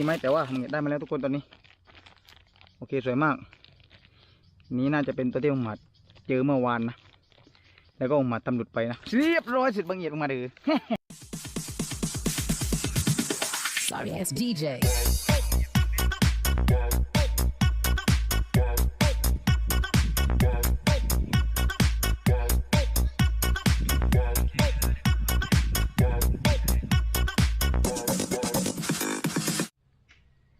ีไหมแต่ว่ามันได้มาแล้วทุกคนตอนนี้ โอเคสวยมาก นี้น่าจะเป็นตัวที่ผมหมัดเจอเมื่อวานนะ แล้วก็ผมหมัดตำหลุดไปนะเรียบร้อยสุดบังเอียดออกมาเลย Sorry ass DJ.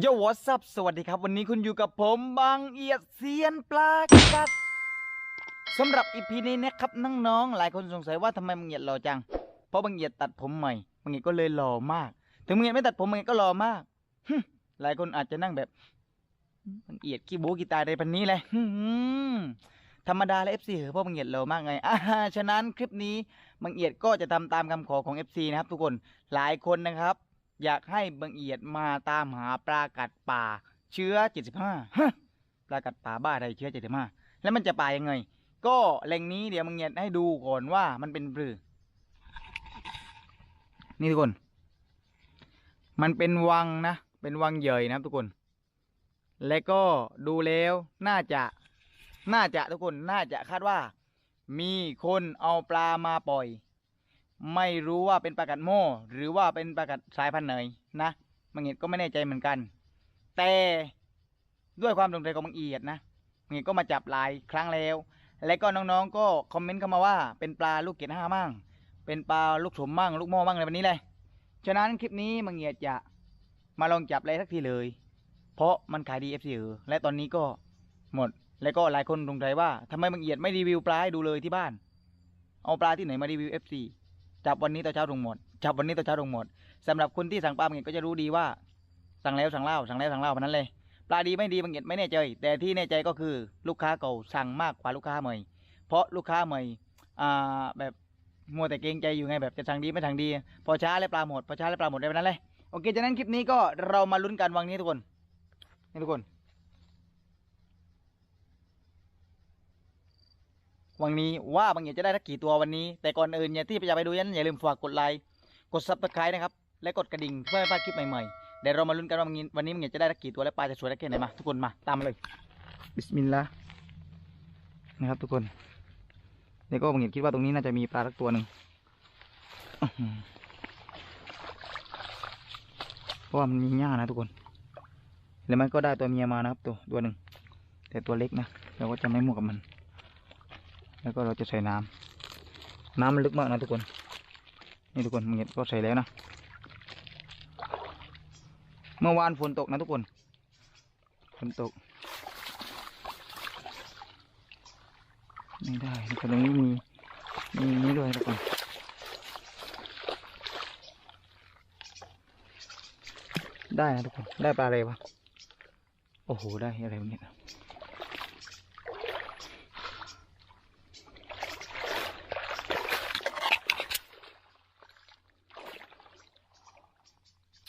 โยวัส up สวัสดีครับ วันนี้คุณอยู่กับผมบางเอียดเซียนปลากัดสำหรับอีพีนี้นะครับน้องๆหลายคนสงสัยว่าทำไมบางเอียดหล่อจัง เพราะบางเอียดตัดผมใหม่บางเอียดก็เลยหล่อมาก ถึงบางเอียดไม่ตัดผมบางเอียดก็หล่อมากหลายคนอาจจะนั่งแบบบางเอียดขี้โบขี้ตายในปันนี้เลยธรรมดาและ FC เหรอเพราะบางเอียดหล่อมากไงอ่าฉะนั้นคลิปนี้บางเอียดก็จะทำตามคำขอของ FC นะครับทุกคนหลายคนนะครับ อยากให้บางเอียดมาตามหาปลากัดป่า เชื้อ 75ฮะปลากัดป่าบ้าอะไรเชื้อ 75 แล้วมันจะป่ายังไง ก็แหล่งนี้เดี๋ยวบางเอียดให้ดูก่อนว่ามันเป็นปลือ นี่ทุกคน มันเป็นวังนะ เป็นวังใหญ่นะทุกคน และก็ดูแล้วน่าจะ น่าจะทุกคน น่าจะคาดว่า มีคนเอาปลามาปล่อย ไม่รู้ว่าเป็นปลากัดโม่หรือว่าเป็นปลากัดสายพันธุ์ไหนนะบางเอียดก็ไม่แน่ใจเหมือนกัน แต่ด้วยความสงสัยของบางเอียดนะบางเอียดก็มาจับหลายครั้งแล้ว และก็น้องๆก็คอมเมนต์เข้ามาว่าเป็นปลาลูกเกดห้ามั่งเป็นปลาลูกสมมั่งลูกหม้อมั่งอะไรแบบนี้เลยฉะนั้นคลิปนี้บางเอียดจะมาลองจับอะไรสักทีเลย เพราะมันขายดีเอฟซีเออและตอนนี้ก็หมด แล้วก็หลายคนสงสัยว่าทำไมบางเอียดไม่รีวิวปลาให้ดูเลยที่บ้าน เอาปลาที่ไหนมารีวิวเอฟซี จับวันนี้ต่อเช้าลงหมด จับวันนี้ต่อเช้าลงหมดสำหรับคนที่สั่งปลาบางเงียดก็จะรู้ดีว่า สั่งแล้วสั่งเล่าสั่งแล้วสั่งเล่าพนันเลย ปลาดีไม่ดีบางเงียดไม่แน่ใจ แต่ที่แน่ใจก็คือลูกค้าเก่าสั่งมากกว่าลูกค้าใหม่ เพราะลูกค้าใหม่อ่าแบบมัวแต่เกรงใจอยู่ไงแบบจะสั่งดีไม่สั่งดี พอช้าแล้วปลาหมดพอช้าแล้วปลาหมดได้แบบนั้นเลยโอเคจากนั้นคลิปนี้ก็เรามาลุ้นกันวันนี้ทุกคนนี่ทุกคน วันนี้ว่าบางอย่างจะได้ทักกี่ตัววันนี้ แต่ก่อนอื่นเนี่ยที่จะไปดูนั้นอย่าลืมฝากกดไลค์กดซับสไครต์นะครับและกดกระดิ่งเพื่อไม่พลาดคลิปใหม่ๆเดี๋ยวเรามาลุ้นกันว่าวันนี้บางอย่างจะได้ทักกี่ตัวและปลาจะสวยได้แค่ไหนมาทุกคนมาตามมาเลยบิสมิลลาห์นะครับทุกคนเดี๋ยวก็บางอย่างคิดว่าตรงนี้น่าจะมีปลาสักตัวหนึ่งเพราะว่ามันมีหญ้านะทุกคน แล้วมันก็ได้ตัวเมียมานะครับตัวตัวหนึ่งแต่ตัวเล็กนะเราก็จะไม่มั่วกับมัน แล้วก็เราจะใส่น้ำน้ำมันลึกมากนะทุกคน นี่ทุกคนมึงเห็นก็ใส่แล้วนะ เมื่อวานฝนตกนะทุกคน ฝนตก ไม่ได้ทุกคนตรงนี้มีมีนี้ด้วยทุกคนได้นะทุกคน ได้ปลาอะไรวะ โอ้โห ได้อะไรเนี่ย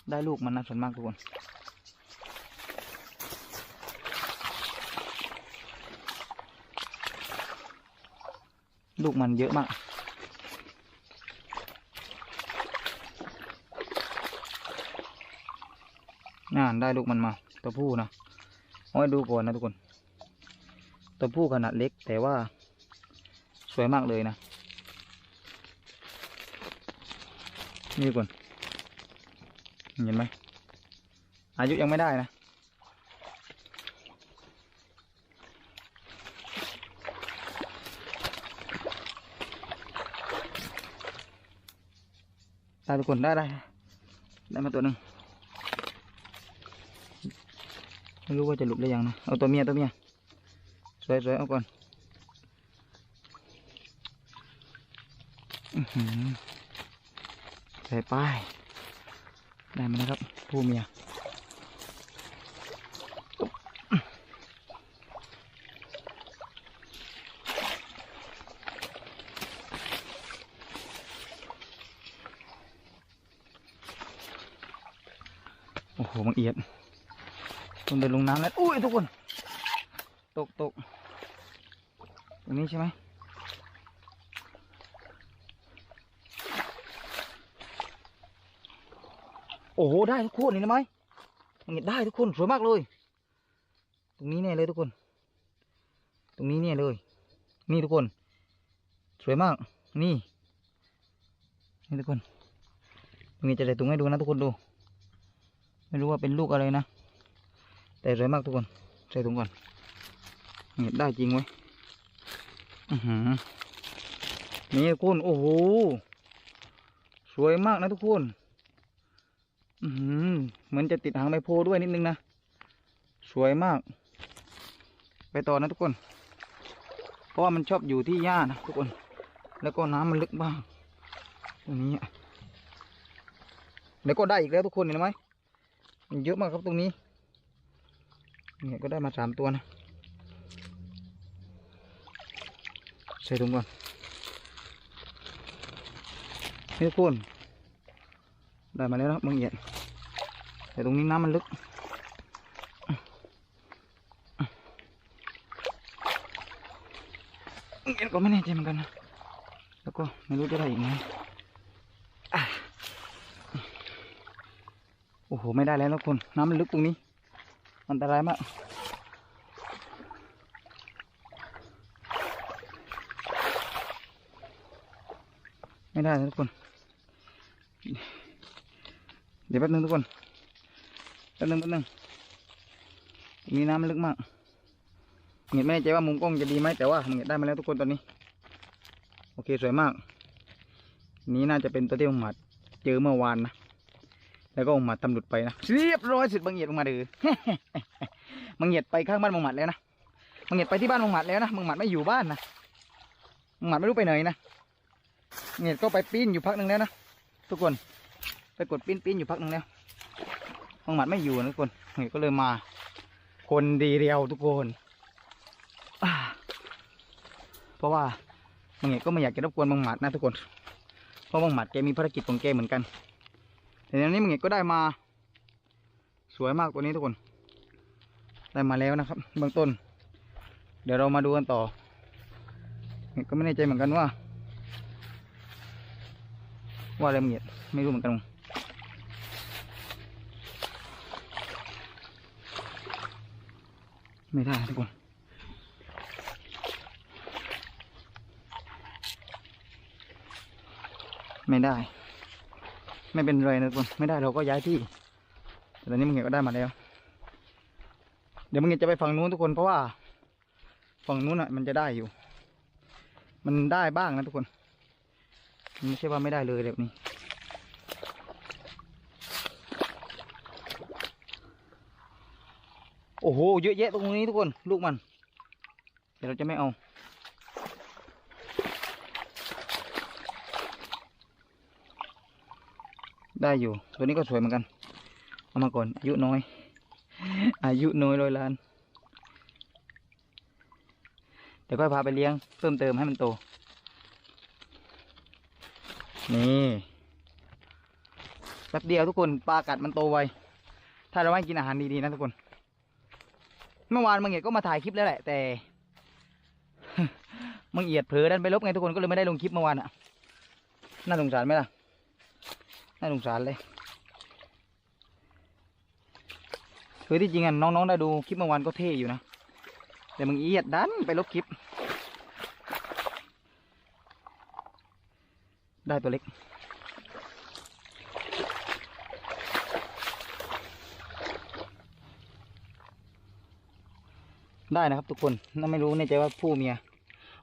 ได้ลูกมันนะส่วนมากทุกคนลูกมันเยอะมาก น่าได้ลูกมันมา ตัวผู้นะเอาไว้ดูก่อนนะทุกคน ตัวผู้ขนาดเล็กแต่ว่า สวยมากเลยนะ นี่ทุกคน เห็นไหมอายุยังไม่ได้นะได้ทุกคนได้ได้ได้มาตัวหนึ่งไม่รู้ว่าจะหลุดหรือยังนะเอาตัวเมียตัวเมียสวยสวยเอาก่อนใส่ป้าย ได้มาแล้วครับผู้เมียโอ้โหบังเอียดต้องเดินลงน้ำแล้ว อุ้ยทุกคน ตกตกตรงนี้ใช่ไหม โอ้โหได้ทุกคู่นี่นไหมเห็ดได้ทุกคนสวยมากเลย ตรงนี้แน่เลยทุกคน ตรงนี้เนี่ยเลย นี่ทุกคน สวยมาก นี่ นี่ทุกคน ตรงนี้จะใส่ถุงให้ดูนะทุกคนดู ไม่รู้ว่าเป็นลูกอะไรนะ แต่สวยมากทุกคน ใส่ถุงก่อนเห็ดได้จริงไว้ยอือหือนี่ทุกคน โอ้โห สวยมากนะทุกคน เหมือนจะติดหางไมโพด้วยนิดนึงนะ สวยมาก ไปต่อนะทุกคน เพราะว่ามันชอบอยู่ที่หญ้านะทุกคน แล้วก็น้ำมันลึกบ้างตรงนี้อะแล้วก็ได้อีกแล้วทุกคนเห็นไหมมันเยอะมากครับตรงนี้ เนี่ยก็ได้มาสามตัวนะใส่ถุงก่อนนี่ทุกคน ได้มาแล้วนะบางเอียดแต่ตรงนี้น้ำมันลึกบางเอียดก็ไม่แน่ใจเหมือนกันนะ แล้วก็ไม่รู้จะได้อีกไหมโอ้โห ไม่ได้แล้วทุกคนน้ำมันลึกตรงนี้ อันตรายมากไม่ได้นะทุกคน เดี๋ยวแป๊บนึงทุกคนแป๊บนึงแป๊บนึงตรงนี้น้ำมันลึกมากเห็นไม่แน่ใจว่ามุมกล้องจะดีไหมแต่ว่าเห็นได้มาแล้วทุกคนตอนนี้ โอเคสวยมาก นี้น่าจะเป็นตัวที่องหมัดเจอเมื่อวานนะแล้วก็องหมัดตำหลุดไปนะเรียบร้อยสุดบางเหียดออกมาเดือบางเหียดไปข้างบ้านบางหมัดแล้วนะบางเหียดไปที่บ้านบางหมัดแล้วนะบางหมัดไม่อยู่บ้านนะบางหมัดไม่รู้ไปไหนนะบางเหียดก็ไปปีนอยู่พักหนึ่งแล้วนะทุกคน ไปกดปีนปีนอยู่พักหนึ่งแล้วบางหมัดไม่อยู่นะทุกคนบางเหยียดก็เลยมา คนดีเรียวทุกคนเพราะว่าบางอย่างก็ไม่อยากจะรบกวนบางหมัดนะทุกคน เพราะบางหมัดแกมีภารกิจของแกเหมือนกัน แต่ในนี้บางอย่างก็ได้มา สวยมากตัวนี้ทุกคน ได้มาแล้วนะครับเบื้องต้น เดี๋ยวเรามาดูกันต่อก็ไม่แน่ใจเหมือนกันว่า ว่าอะไรบางอย่างไม่รู้เหมือนกัน ไม่ได้ทุกคนไม่ได้ ไม่เป็นไรนะทุกคนไม่ได้เราก็ย้ายที่แต่ตอนนี้มึงเห็นก็ได้มาแล้ว เดี๋ยวมึงเห็นจะไปฝั่งนู้นทุกคนเพราะว่า ฝั่งนู้นอะ มันจะได้อยู่ มันได้บ้างนะทุกคนมันไม่ใช่ว่าไม่ได้เลยแบบนี้ โอ้โห เยอะแยะตรงนี้ทุกคน ลูกมัน เดี๋ยวเราจะไม่เอา ได้อยู่ ตัวนี้ก็สวยเหมือนกัน เอามาก่อน อายุน้อย อายุน้อยร้อยล้าน เดี๋ยวก็พาไปเลี้ยง เพิ่มเติมให้มันโต นี่แป๊บเดียวทุกคนปลากัดมันโตไวถ้าเราไม่กินอาหารดีๆนะทุกคน เมื่อวานมังเอียดก็มาถ่ายคลิปแล้วแหละ แต่มังเอียดเผลอดันไปลบไงทุกคนก็เลยไม่ได้ลงคลิปเมื่อวานอะ น่าสงสารไหมล่ะ น่าสงสารเลยคือที่จริงอะน้องๆได้ดูคลิปเมื่อวานก็เท่อยู่นะ แต่มึงเอียดดันไปลบคลิป ได้ตัวเล็ก ได้นะครับทุกคนน่าไม่รู้ในใจว่าผู้เมีย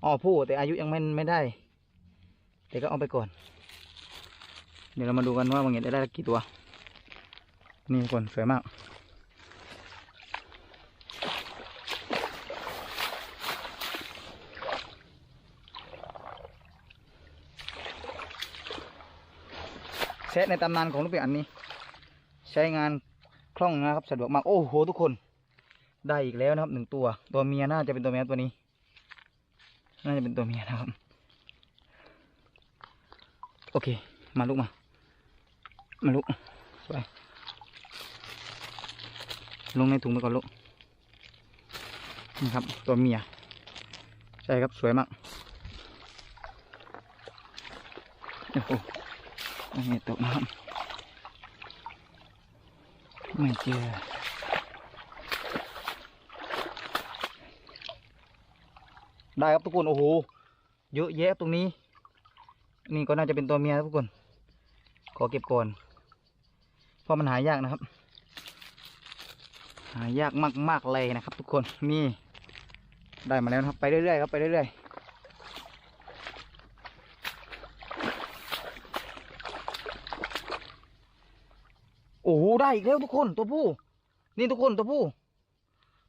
อ๋อผู้แต่อายุยังไม่ไม่ได้ แต่ก็เอาไปก่อน เดี๋ยวเรามาดูกันว่าบางอย่างได้กี่ตัว นี่ทุกคนสวยมากเซตในตำนานของลูกเป็ดอันนี้ ใช้งานคล่องนะครับสะดวกมาก โอ้โหทุกคน ได้อีกแล้วนะครับหนึ่งตัวตัวเมียน่าจะเป็นตัวเมียตัวนี้ น่าจะเป็นตัวเมียนะครับ โอเค มาลูกมา มาลูกสวยลงในถุงไปก่อนลูกนี่ครับ ตัวเมีย ใช่ครับสวยมากโอ้โหไม่ตกน้ำไม่เจอ ได้ครับทุกคนโอ้โหเยอะแยะตรงนี้ นี่ก็น่าจะเป็นตัวเมียครับทุกคน ขอเก็บก่อนเพราะมันหายากนะครับ หายากมากๆเลยนะครับ ทุกคนนี่ได้มาแล้วครับไปเรื่อยๆครับไปเรื่อยๆโอ้โหได้อีกแล้วทุกคนตัวผู้ นี่ทุกคนตัวผู้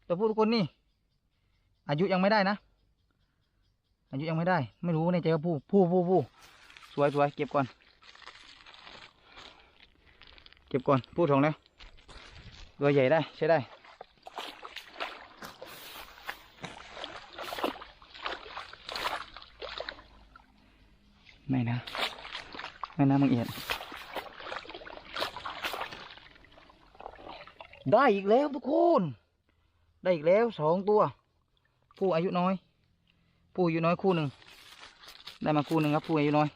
ตัวผู้ทุกคนนี่ อายุยังไม่ได้นะ อายุยังไม่ได้ ไม่รู้ในใจว่าผู้ผู้ผู้ผู้สวยสวยเก็บก่อน เก็บก่อนผู้ทองแล้วตัวใหญ่ได้ใช้ได้ไม่นะไม่นะมึงเอียดได้อีกแล้วทุกคน ได้อีกแล้วสองตัว ผู้อายุน้อย ผู้อายุน้อยคู่หนึ่งได้มาคู่หนึ่งครับผู้อายุน้อย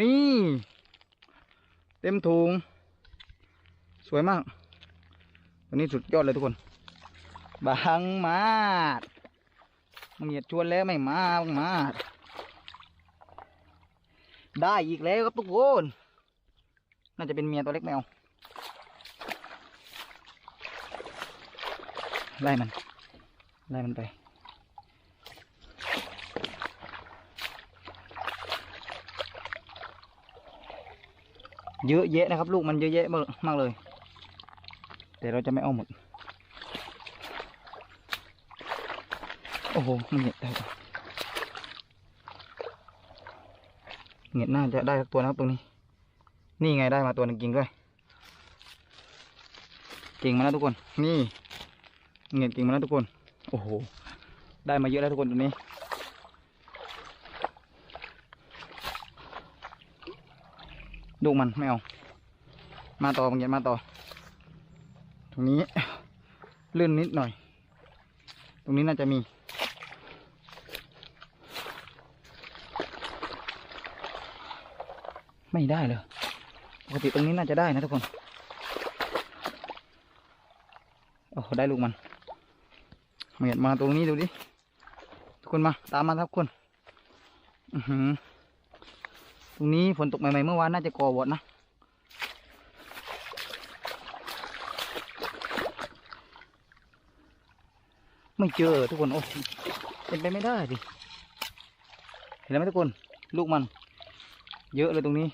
นี่ เต็มถุง สวยมากตัวนี้สุดยอดเลยทุกคน บางมาดมึงเหยียดชวนแล้วไม่มาบังมาดได้อีกแล้วครับทุกคน น่าจะเป็นเมียตัวเล็กแมวไล่มันไล่มันไป เยอะแยะนะครับ ลูกมันเยอะแยะมากเลย แต่เราจะไม่เอาหมด โอ้โหมันเหงียดได้เหงียดน่าจะได้สักตัวนะครับตรงนี้ นี่ไงได้มาตัวหนึงจริงด้วยเก่งมาแล้วทุกคน นี่เงียบจริงมาแล้วทุกคน โอ้โห ได้มาเยอะแล้วทุกคนตัวนี้ ดูมันไม่เอา มาต่อบางเงียมาต่อ ตรงนี้ลื่นนิดหน่อย ตรงนี้น่าจะมีไม่ได้เลยปกติตรงนี้น่าจะได้นะทุกคน โอ้โหได้ลูกมันเมียดมาตรงนี้ดูดิ ทุกคนมา ตามมาครับคุณ อือหือ ตรงนี้ฝนตกใหม่ๆเมื่อวานน่าจะก่อวอดนะ ไม่เจอทุกคน โอ้เป็นไปไม่ได้ดิ เห็นไหมทุกคน ลูกมัน เยอะเลยตรงนี้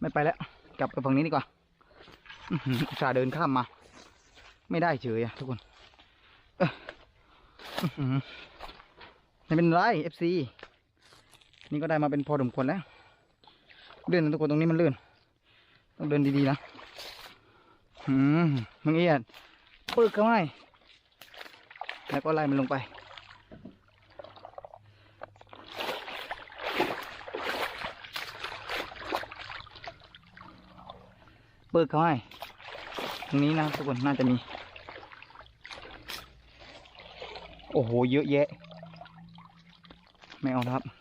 ไม่ไปแล้ว กลับไปฝั่งนี้ดีกว่าอุตส่าห์เดินข้ามมา ไม่ได้เฉยอะทุกคนเอ้ออื้อหือไม่เป็นไร FC นี่ก็ได้มาเป็นพอสมควรแล้วเลื่อนนะทุกคนตรงนี้มันเลื่อน ต้องเดินดีๆนะหืมมึงเอียดปึกเข้าให้แล้วก็ไล่มันลงไปปึกเข้าให้ตรงนี้นะทุกคนน่าจะมี โอ้โห เยอะแยะ ไม่เอาครับ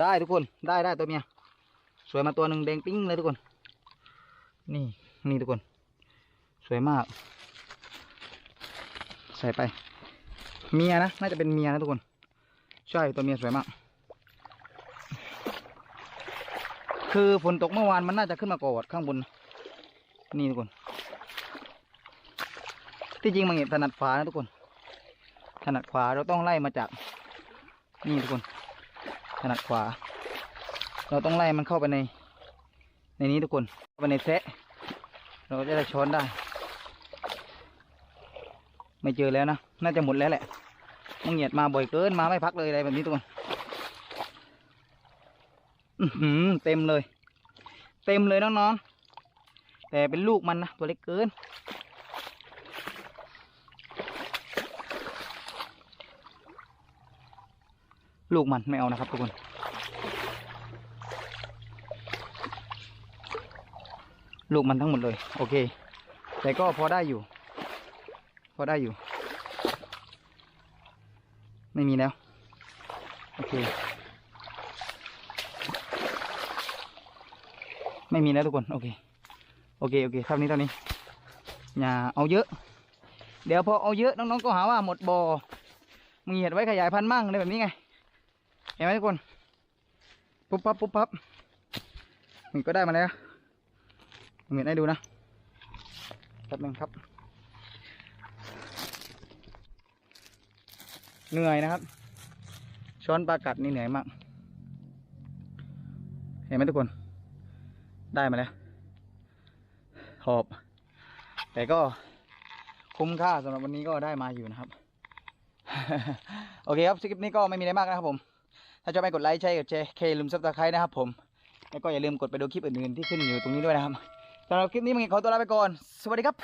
ได้ทุกคนได้ได้ตัวเมียสวยมาตัวหนึ่งแดงปิ้งเลยทุกคน นี่นี่ทุกคน สวยมาก ใส่ไป เมียนะน่าจะเป็นเมียนะทุกคน ใช่ตัวเมียสวยมาก คือฝนตกเมื่อวานมันน่าจะขึ้นมากอดข้างบน นี่ทุกคน ที่จริงมันเห็นถนัดขวานะทุกคน ถนัดขวาเราต้องไล่มาจาก นี่ทุกคน ถนัดขวา เราต้องไล่มันเข้าไปใน ในนี้ทุกคนเข้าไปในแซะเราจะได้ช้อนได้ ไม่เจอแล้วนะน่าจะหมดแล้วแหละมึงเหยียดมาบ่อยเกินมาไม่พักเลยอะไรแบบนี้ทุกคนอื้อหือเต็มเลย เต็มเลยน้องๆแต่เป็นลูกมันนะตัวเล็กเกิน ลูกมันไม่เอานะครับทุกคน ลูกมันทั้งหมดเลย โอเค แต่ก็พอได้อยู่ พอได้อยู่ ไม่มีแล้ว โอเค ไม่มีแล้วทุกคน โอเค โอเค โอเคเท่านี้เท่านี้อย่าเอาเยอะ เดี๋ยวพอเอาเยอะน้องๆก็หาว่าหมดบอ่อมึงเหยียดไว้ขยายพันธุ์มั่งในแบบนี้ไง เห็นไหมทุกคน ปุ๊บปั๊บปุ๊บปั๊บมันก็ได้มาแล้วผมเห็นให้ดูนะแป๊บนึงครับ เหนื่อยนะครับ ช้อนปลากัดนี่เหนื่อยมาก เห็นไหมทุกคน ได้มาแล้ว หอบ แต่ก็คุ้มค่าสำหรับวันนี้ก็ได้มาอยู่นะครับ โอเคครับคลิปนี้ก็ไม่มีอะไรมากนะครับผม ถ้าชอบไม่กดไลค์ใช่กดแชร์เคลืมซับสไครต์นะครับผม แล้วก็อย่าลืมกดไปดูคลิปอื่นๆที่ขึ้นอยู่ตรงนี้ด้วยนะครับสำหรับคลิปนี้มึงขอตัวลาไปก่อน สวัสดีครับ